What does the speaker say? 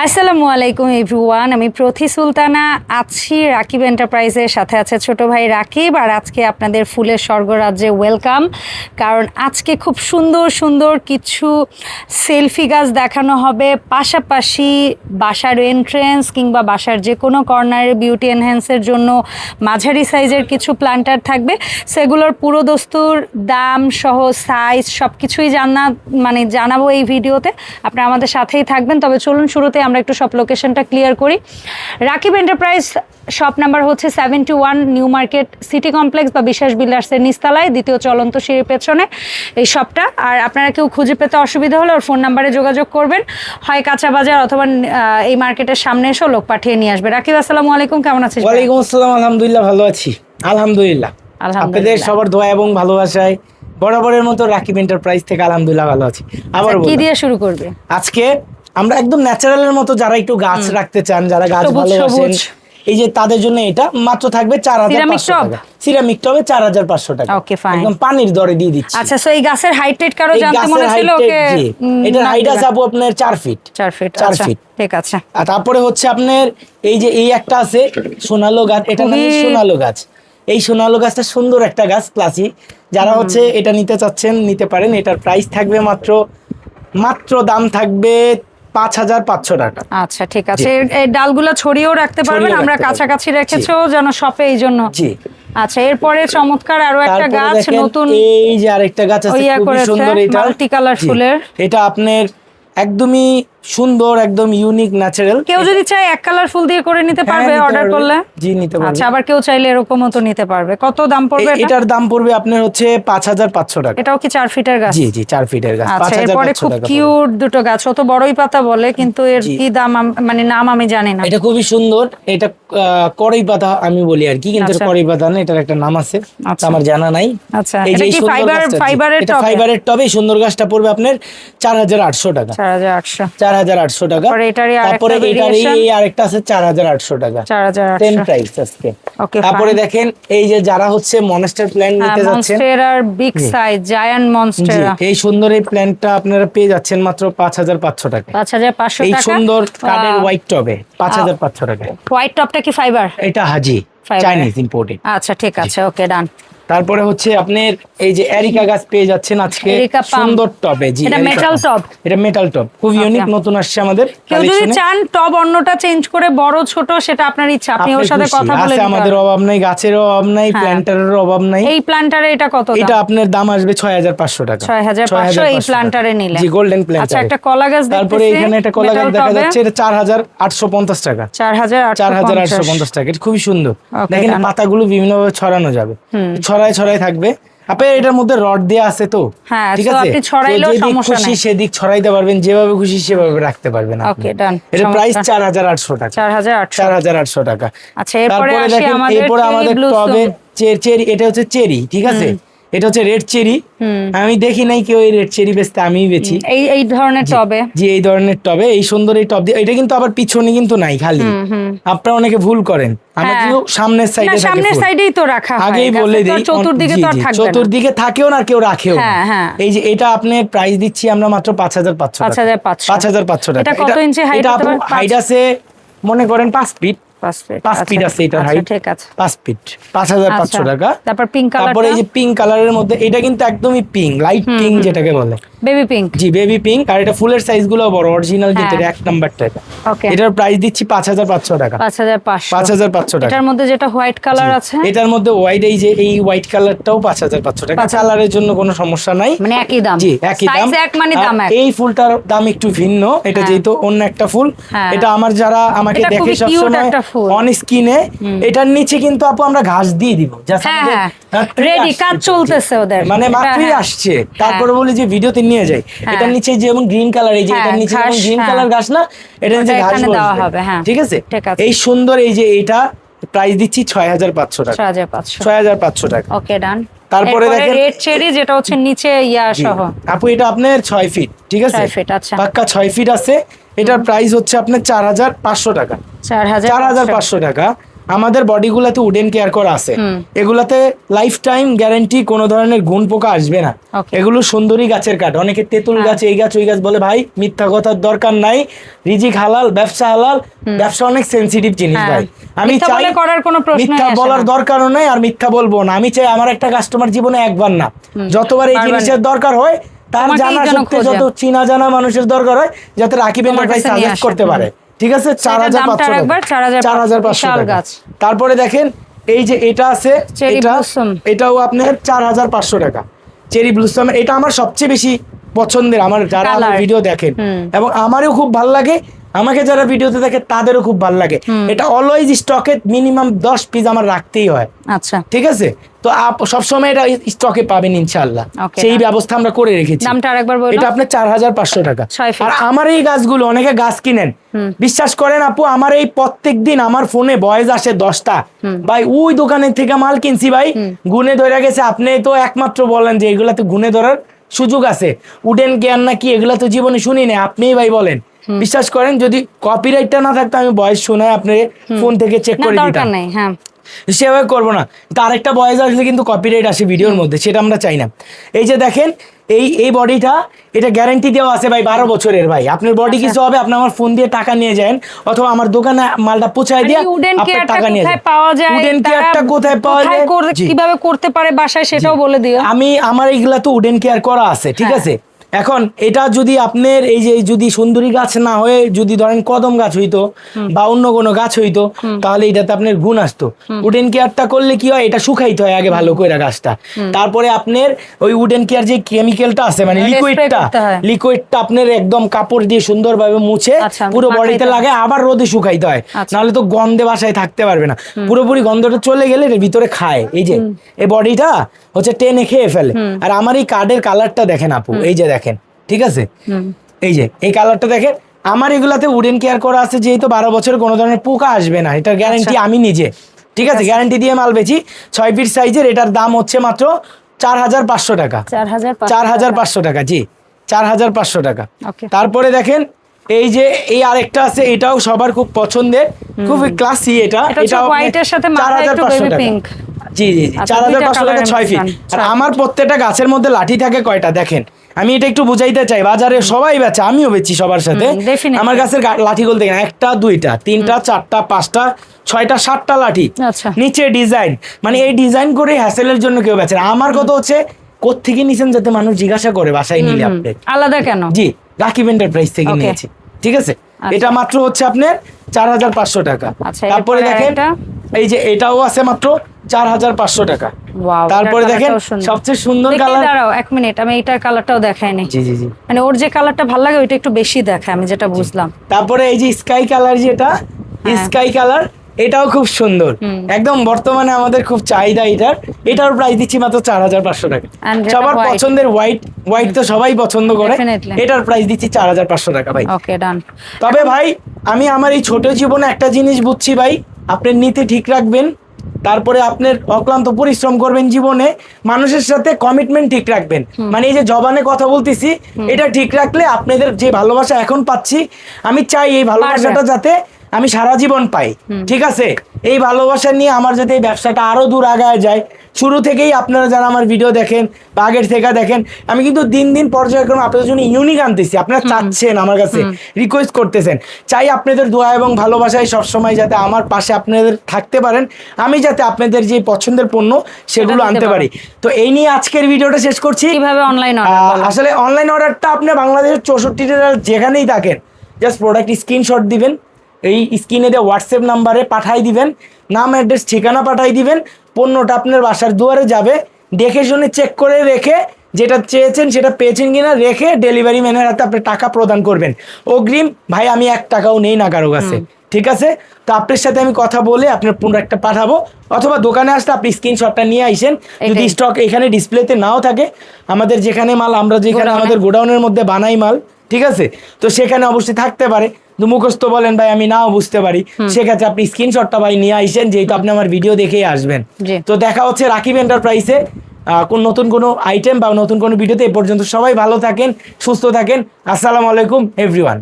আসসালামু আলাইকুম এভরিওয়ান, আমি প্রথি সুলতানা, আছি রাকিব এন্টারপ্রাইজের সাথে আছে ছোট ভাই রাকিব, আর আজকে আপনাদের ফুলের স্বর্গরাজ্যে ওয়েলকাম, কারণ আজকে খুব সুন্দর সুন্দর কিছু সেলফি গাছ দেখানো হবে, পাশাপাশি বাসার এন্ট্রেন্স কিংবা বাসার যে কোনো কর্নারে বিউটি এনহ্যান্সের জন্য মাঝারি সাইজের কিছু প্ল্যান্টার থাকবে, সেগুলোর পুরো দস্তুর দাম সহ সাইজ সব কিছুই জানা মানে জানাব এই ভিডিওতে আপনারা আমাদের সাথেই থাকবেন, তবে চলুন শুরুতে আমরা একটু সব লোকেশনটা ক্লিয়ার করি। রাকিব এন্টারপ্রাইজ শপ নাম্বার হচ্ছে seventy one new market city complex বা বিশ্বাস বিল্ডার্সের নিস্তালায় দ্বিতীয় চলন্ত সিঁড়ির পেছনে এই শপটা আর আপনারা কেউ খুঁজে পেতে অসুবিধা হলে ওর ফোন নাম্বারে যোগাযোগ করবেন। হয় কাঁচা বাজার অথবা এই মার্কেটের সামনে এসেও লোক পাঠিয়ে নিয়ে আসবে। রাকিব আসসালামু আলাইকুম কেমন আছিস ওয়ালাইকুম আসসালাম আলহামদুলিল্লাহ ভালো আছি। আলহামদুলিল্লাহ। আপনাদের সবার দোয়া এবং ভালোবাসায় বরাবরের মতো রাকিব এন্টারপ্রাইজ থেকে আলহামদুলিল্লাহ ভালো আছি। আবার আচ্ছা, কি দিয়ে শুরু করবে? আজকে আমরা একদম ন্যাচারালের মতো যারা একটু গাছ রাখতে চান যারা গাছ ভালোবাসেন এই যে তাদের জন্য এটা মাত্র থাকবে চার হাজার পাঁচশো টাকা। সিরামিক টবে চার হাজার পাঁচশো টাকা। একদম পানির দরে দিয়ে দিচ্ছি। আচ্ছা সো এই গাছের হাইট টেট কারও জানতে মনে ছিল? ওকে হাইট আছে আপু আপনার চার ফিট চার ফিট চার আচ্ছা feet। ঠিক আছে। আর তারপরে হচ্ছে আপনার এই যে এই একটা আছে সোনালো গাছ এটা নাম সোনালো গাছ। এই সোনালো গাছটা সুন্দর একটা গাছ ক্লাসিক যারা হচ্ছে এটা নিতে চাচ্ছেন নিতে পারেন এটার প্রাইস থাকবে মাত্র মাত্র দাম থাকবে পাঁচ হাজার পাঁচশো টাকা। আচ্ছা ঠিক আছে। এই ডালগুলো ছড়িয়েও রাখতে পারবেন। আমরা কাছাকাছি রেখেছো যেন শপে এই জন্য। জি। আচ্ছা এরপরে চমৎকার আরও একটা গাছ নতুন এই যে আরেকটা গাছ আছে সুন্দর এটা। multi-color ফুলের। এটা আপনার একদমই সুন্দর একদম ইউনিক ন্যাচারাল কেউ যদি চায় এক কালার ফুল দিয়ে করে নিতে পারবে অর্ডার করলে। জি নিতে পারবে। আচ্ছা আবার কেউ চাইলে এরকমও তো নিতে পারবে। কত দাম পড়বে এটা? এটার দাম পড়বে আপনার হচ্ছে পাঁচ হাজার পাঁচশো টাকা। এটাও কি চার ফিটের গাছ? জি জি চার ফিটের গাছ। পাঁচ আচ্ছা এরপরে খুব কিউট দুটো গাছ। ও তো বড়ই পাতা বলে কিন্তু এর কি দাম মানে নাম আমি জানি না। এটা খুবই সুন্দর। এটা কড়ই পাতা আমি বলি আর কি কিন্তু আচ্ছা। কড়ই পাতা না এটার একটা নাম আছে। আচ্ছা। আমার জানা নাই। আচ্ছা। এই এটা যে কি ফাইবার ফাইবারের এটা ফাইবারের টবে সুন্দর গাছটা পড়বে আপনার চার হাজার আটশো টাকা। চার হাজার আটশো। চার হাজার আটশো টাকা। তারপরে এটারই আরেকটা তারপরে এটার এই আরেকটা আছে চার হাজার আটশো টাকা। প্রাইস আজকে ওকে তারপরে দেখেন এই যে যারা হচ্ছে মনেস্টার প্ল্যান নিতে যাচ্ছেন। বিগ সাইজ জায়ান্ট মনস্টেরা এই সুন্দর এই প্ল্যানটা আপনারা পেয়ে যাচ্ছেন মাত্র পাঁচ হাজার পাঁচশো টাকা। পাঁচ হাজার পাঁচশো এই সুন্দর কাঠের হোয়াইট টবে পাঁচ হাজার পাঁচশো টাকা হোয়াইট টপটা কি ফাইবার এটা হাজি. চাইনিজ ইম্পোর্টেড আচ্ছা ঠিক আছে ওকে ডান তারপরে হচ্ছে আপনার এই যে এরিকা গাছ পেয়ে যাচ্ছেন আজকে সুন্দর টবে জি এটা palm। টব? এটা মেটাল টব খুব ইউনিক নতুন আসছে আমাদের কেউ যদি চান টব অন্যটা চেঞ্জ করে বড় ছোট সেটা আপনার ইচ্ছা। আপনি ওর সাথে কথা বলে আছে আমাদের অভাব নাই গাছের অভাব নাই। প্ল্যান্টারের অভাব নাই। এই প্ল্যান্টারে এটা কত দাম? এটা আপনার দাম আসবে ছয় হাজার পাঁচশো টাকা। 6500 এই প্ল্যান্টারে নিলে। জি গোল্ডেন প্ল্যান্টার আচ্ছা একটা কলা গাছ তারপরে এখানে একটা কলা গাছ দেখা যাচ্ছে এটা চার হাজার আটশো পঞ্চাশ টাকা। চার হাজার চার হাজার আটশো আটশো পঞ্চাশ টাকা। এটা খুবই সুন্দর। দেখেন পাতাগুলো বিভিন্ন ভাবে ছড়ানো যাবে। ছড়ায় ছড়ায় থাকবে। আপনার এটার মধ্যে রড দেওয়া আছে তো। হ্যাঁ, ঠিক আছে? আপনি ছড়াইলেও সমস্যা খুশি নাই। সেদিক ছড়াইতে পারবেন যেভাবে খুশি সেভাবে রাখতে পারবেন আপনি। এটা প্রাইস। চার হাজার আটশো টাকা। চার হাজার আটশো। চার হাজার আটশো টাকা। আচ্ছা, এরপরে আসি আমাদের এরপরে আমাদের টবে চেরি এটা হচ্ছে চেরি ঠিক আছে? এটা হচ্ছে রেড চেরি আমি দেখি নাই কেউ এই রেড চেরি বেচতে আমিই বেচি। এই এই ধরনের টবে। যে এই ধরনের টবে এই সুন্দর এই টব দিয়ে এটা কিন্তু আবার পিছনে কিন্তু নাই খালি। আপনারা অনেকে ভুল করেন। আমরা হ্যাঁ। কিন্তু সামনের সাইডে থাকে সামনের। সাইডেই তো রাখা হয়। আগেই বলে দিই চতুর্দিকে তো আর থাকবে না। চতুর্দিকে থাকেও না কেউ রাখেও। হ্যাঁ, হ্যাঁ। এই যে এটা আপনি প্রাইস দিচ্ছি আমরা মাত্র পাঁচ হাজার পাঁচশো 5,500 পাঁচ হাজার পাঁচশো। টাকা। এটা কত ইঞ্চি height এটা হাইট আছে মনে করেন পাঁচ ফিট ফিট আচ্ছা, আছে আচ্ছা, হাইট ঠিক আছে। ফিট আচ্ছা, টাকা। তারপর pink colourটা? তারপরে এই যে পিঙ্ক কালারের মধ্যে এটা কিন্তু একদমই পিঙ্ক লাইট পিঙ্ক যেটাকে বলে। বেবি পিঙ্ক জি বেবি পিঙ্ক আর এটা ফুলের সাইজগুলো বড় অরিজিনাল যেটা। এক ওকে এটার প্রাইস দিচ্ছি টাকা। টাকা। মধ্যে যেটা হোয়াইট কালার আছে? এটার মধ্যে হোয়াইট এই যে এই হোয়াইট কালারটাও পাঁচ হাজার পাঁচশো টাকা। কালারের জন্য কোনো সমস্যা নাই। মানে একই দাম। জি একই দাম। সাইজ এক মানে দাম এক। এই ফুলটার দাম একটু ভিন্ন। এটা হ্যাঁ। যেহেতু অন্য একটা ফুল। হ্যাঁ। এটা আমার যারা আমাকে দেখে সবসময়। অন স্কিনে এটার নিচে কিন্তু আপু আমরা ঘাস দিয়ে দিব। হ্যাঁ, আমাদের হ্যাঁ। কাজ চলতেছে ওদের। মানে মাত্রই হ্যাঁ। আসছে। তারপরে বলি যে ভিডিওতে নিয়ে যাই। এটার নিচে যেমন গ্রিন কালার এই যে এটার নিচে যেমন গ্রিন। কালার ঘাস না এটার নিচে ঘাস দেওয়া হবে, হ্যাঁ। ঠিক আছে? এই সুন্দর এই যে এটা প্রাইস দিচ্ছি ছয় হাজার পাঁচশো টাকা। ছয় হাজার পাঁচশো। টাকা। ওকে ডান তারপরে দেখেন- রেড চেরি যেটা হচ্ছে নিচে ইয়া সহ। আপু এটা আপনার ছয় ফিট ঠিক আছে? ছয় feet, আচ্ছা। পাক্কা ছয় ফিট আছে। এটার প্রাইস হচ্ছে আপনার চার হাজার পাঁচশো টাকা। চার হাজার পাঁচশো টাকা। আমাদের বডিগুলোতে উডেন কেয়ার করা আছে। এগুলাতে লাইফ টাইম গ্যারান্টি কোনো ধরনের গুণ পোকা আসবে না। এগুলো সুন্দরী গাছের কাঠ। অনেকে তেঁতুল হ্যাঁ। গাছ এই গাছ ওই গাছ বলে ভাই মিথ্যা কথার দরকার নাই। রিজিক হালাল ব্যবসা হালাল। ব্যবসা অনেক সেন্সিটিভ জিনিস হ্যাঁ। ভাই। আমি চাই করার কোনো মিথ্যা বলার। দরকারও নাই আর মিথ্যা বলব না। আমি চাই আমার একটা কাস্টমার জীবনে একবার না। যতবার এই জিনিসের দরকার হয় তার জানা সত্ত্বে যত চিনা জানা মানুষের দরকার হয় যাতে রাকিব এন্টারপ্রাইজ সাজেস্ট করতে পারে। ঠিক আছে? চার হাজার পাঁচশো আরেকবার, টাকা। 4,500 চার হাজার পাঁচশো টাকা। তারপরে দেখেন এই যে এটা আছে এটা এটাও আপনার চার হাজার পাঁচশো টাকা। চেরি ব্লুসম এটা আমার সবচেয়ে বেশি পছন্দের আমার যারা আমার ভিডিও দেখেন। এবং আমারও খুব ভালো লাগে। আমাকে যারা ভিডিওতে দেখে তাদেরও খুব ভালো লাগে। এটা অলওয়েজ স্টকে মিনিমাম দশ পিস আমার রাখতেই হয়। আচ্ছা। ঠিক আছে? তো আপ সবসময় এটা স্টকে পাবেন ইনশাল্লাহ সেই ব্যবস্থা আমরা করে রেখেছি। দামটা আরেকবার বলো এটা আপনার চার হাজার পাঁচশো টাকা। আর আমার এই গাছগুলো অনেকে গাছ কিনেন। বিশ্বাস করেন আপু আমার এই প্রত্যেক দিন আমার ফোনে বয়স আসে দশটা। ভাই ওই দোকানের থেকে মাল কিনছি ভাই গুনে ধরে গেছে। আপনি তো একমাত্র বলেন যে এগুলা তো গুনে ধরার সুযোগ আছে। উডেন জ্ঞান নাকি এগুলা তো জীবনে শুনি না আপনিই ভাই বলেন। বিশ্বাস করেন যদি কপিরাইটটা না থাকতো আমি বয়স শোনায় আপনি ফোন থেকে চেক করে দরকার দিতাম। হ্যাঁ। সেভাবে করব না। তো আরেকটা বয়স আসলে কিন্তু কপিরাইট আসে ভিডিওর মধ্যে সেটা আমরা চাই না। এই যে দেখেন এই এই বডিটা এটা গ্যারান্টি দেওয়া আছে ভাই বারো বছরের ভাই। আপনার বডি আচ্ছা। কিছু হবে আপনি আমার ফোন দিয়ে টাকা নিয়ে যান অথবা আমার দোকানে মালটা পৌঁছায় দিয়ে উডেন আপনার টাকা নিয়ে যান। পাওয়া যায় উডেন কেয়ারটা কোথায় পাওয়া যায়? কীভাবে করতে পারে বাসায় সেটাও বলে দিও। আমি আমার এইগুলা তো উডেন কেয়ার করা আছে ঠিক হ্যাঁ। আছে? এখন এটা যদি আপনার এই যে যদি সুন্দরী গাছ না হয়ে যদি ধরেন কদম গাছ হইতো বা অন্য কোনো গাছ হইতো তাহলে এটাতে আপনার গুণ আসতো। উডেন কেয়ারটা করলে কি হয়? এটা শুকাইতে হয় আগে ভালো করে গাছটা। তারপরে আপনার ওই উডেন কেয়ার যে কেমিক্যালটা আছে মানে লিকুইডটা লিকুইডটা আপনার একদম কাপড় দিয়ে সুন্দরভাবে মুছে আচ্ছা, পুরো বডিতে লাগে আবার রোদে শুকাইতে হয়। আচ্ছা। নাহলে তো গন্ধে বাসায় থাকতে পারবে না। পুরোপুরি গন্ধটা চলে গেলে এর ভিতরে খায়। এই যে এই বডিটা হচ্ছে টেনে খেয়ে ফেলে। আর আমার এই কার্ডের কালারটা দেখেন আপু এই যে দেখেন। ঠিক আছে? এই যে এই কালারটা দেখেন আমার এগুলাতে উডেন কেয়ার করা আছে যেহেতু বারো বছর কোনো ধরনের পোকা আসবে না এটার গ্যারান্টি আমি নিজে। ঠিক আছে? গ্যারান্টি দিয়ে মাল বেচি ছয় ফিট সাইজের এটার দাম হচ্ছে মাত্র চার হাজার পাঁচশো টাকা। চার হাজার পাঁচশো টাকা। জি। চার হাজার পাঁচশো টাকা। তারপরে দেখেন এই যে এই আরেকটা আছে এটাও সবার খুব পছন্দের খুবই ক্লাসি এটা। এটা সাথে মাথায় একটু 4,500 টাকা। জি জি জি। আচ্ছা, চার হাজার পাঁচশো টাকা ছয় ফিট আর আমার প্রত্যেকটা গাছের মধ্যে লাঠি থাকে কয়টা দেখেন। আমি এটা একটু বুঝাইতে চাই বাজারে সবাই বেচে আমিও বেচি সবার সাথে। আমার গাছের লাঠি লাঠিগুলো দেখেন একটা দুইটা তিনটা চারটা পাঁচটা ছয়টা সাতটা লাঠি। আচ্ছা। নিচে ডিজাইন। মানে এই ডিজাইন করে হ্যাসেলের জন্য কেউ বেচে। আমার কথা হচ্ছে কোত্থেকে নিছেন যাতে মানুষ জিজ্ঞাসা করে বাসায় নিলে আপনি? আলাদা কেন? জি রাকিব এন্টারপ্রাইজ থেকে. নিয়েছি। ঠিক আছে? আচ্ছা। এটা মাত্র হচ্ছে আপনার চার হাজার পাঁচশো টাকা। আচ্ছা, তারপরে দেখেন এই যে এটাও আছে মাত্র চার হাজার পাঁচশো টাকা। তারপরে দেখেন সবচেয়ে সুন্দর কালার দাঁড়াও এক মিনিট আমি কালারটাও দেখাই নি। জি জি জি। মানে ওর যে কালারটা ভালো লাগে ওইটা একটু বেশি দেখায় আমি যেটা বুঝলাম। তারপরে এই যে স্কাই কালার যেটা হ্যাঁ। স্কাই কালার এটাও খুব সুন্দর। একদম বর্তমানে আমাদের খুব চাহিদা এটার। এটার প্রাইস দিচ্ছি মাত্র চার হাজার পাঁচশো টাকা। সবার পছন্দের হোয়াইট হোয়াইট তো সবাই পছন্দ করে। এটার প্রাইস দিচ্ছি চার হাজার পাঁচশো টাকা ভাই। ডান তবে ভাই আমি আমার এই ছোট জীবনে একটা জিনিস বুঝছি ভাই। আপনি নীতি ঠিক রাখবেন। তারপরে আপনার অক্লান্ত পরিশ্রম করবেন জীবনে মানুষের সাথে কমিটমেন্ট ঠিক রাখবেন। মানে এই যে জবানে কথা বলতেছি এটা ঠিক রাখলে আপনাদের যে ভালোবাসা এখন পাচ্ছি আমি চাই এই ভালোবাসাটা যাতে আমি সারা জীবন পাই ঠিক আছে? এই ভালোবাসা নিয়ে আমার যাতে এই ব্যবসাটা আরও দূর আগায় যায় শুরু থেকেই আপনারা যারা আমার ভিডিও দেখেন বা আগের থেকে দেখেন আমি কিন্তু দিন দিন পর্যায়ক্রমে আপনাদের জন্য ইউনিক আনতেছি। আপনারা চাচ্ছেন আমার কাছে রিকোয়েস্ট করতেছেন। চাই আপনাদের দোয়া এবং ভালোবাসায় সবসময় যাতে আমার পাশে আপনাদের থাকতে পারেন আমি যাতে আপনাদের যে পছন্দের পণ্য সেগুলো আনতে পারি। তো এই নিয়ে আজকের ভিডিওটা শেষ করছি। কীভাবে অনলাইন আসলে অনলাইন অর্ডারটা আপনি বাংলাদেশের চৌষট্টি জেলার যেখানেই থাকেন জাস্ট প্রোডাক্ট স্ক্রিনশট দিবেন। এই স্ক্রিনে দিয়ে হোয়াটসঅ্যাপ নাম্বারে পাঠাই দিবেন নাম অ্যাড্রেস ঠিকানা পাঠাই দিবেন পণ্যটা আপনার বাসার দুয়ারে যাবে দেখে শুনে চেক করে রেখে যেটা চেয়েছেন সেটা পেয়েছেন কিনা রেখে ডেলিভারি ম্যানের হাতে আপনি টাকা প্রদান করবেন। অগ্রিম ভাই আমি এক টাকাও নেই না কারও কাছে ঠিক আছে? তো আপনার সাথে আমি কথা বলে আপনার প্রোডাক্টটা পাঠাবো অথবা দোকানে আসলে আপনি স্ক্রিনশটটা নিয়ে আইসেন। যদি। স্টক এখানে ডিসপ্লেতে নাও থাকে আমাদের যেখানে মাল আমরা যেখানে আমাদের গোডাউনের মধ্যে বানাই মাল ঠিক আছে? তো সেখানে অবশ্যই থাকতে পারে। মুখস্থ বলেন ভাই আমি নাও বুঝতে পারি। সেক্ষেত্রে আপনি স্ক্রিনশটটা ভাই নিয়ে আইসেন যেহেতু আপনি আমার ভিডিও দেখেই আসবেন। তো দেখা হচ্ছে রাকিব এন্টারপ্রাইসে কোন নতুন কোনো আইটেম বা নতুন কোনো ভিডিওতে এ পর্যন্ত সবাই ভালো থাকেন সুস্থ থাকেন। আসসালামু আলাইকুম এভরিওয়ান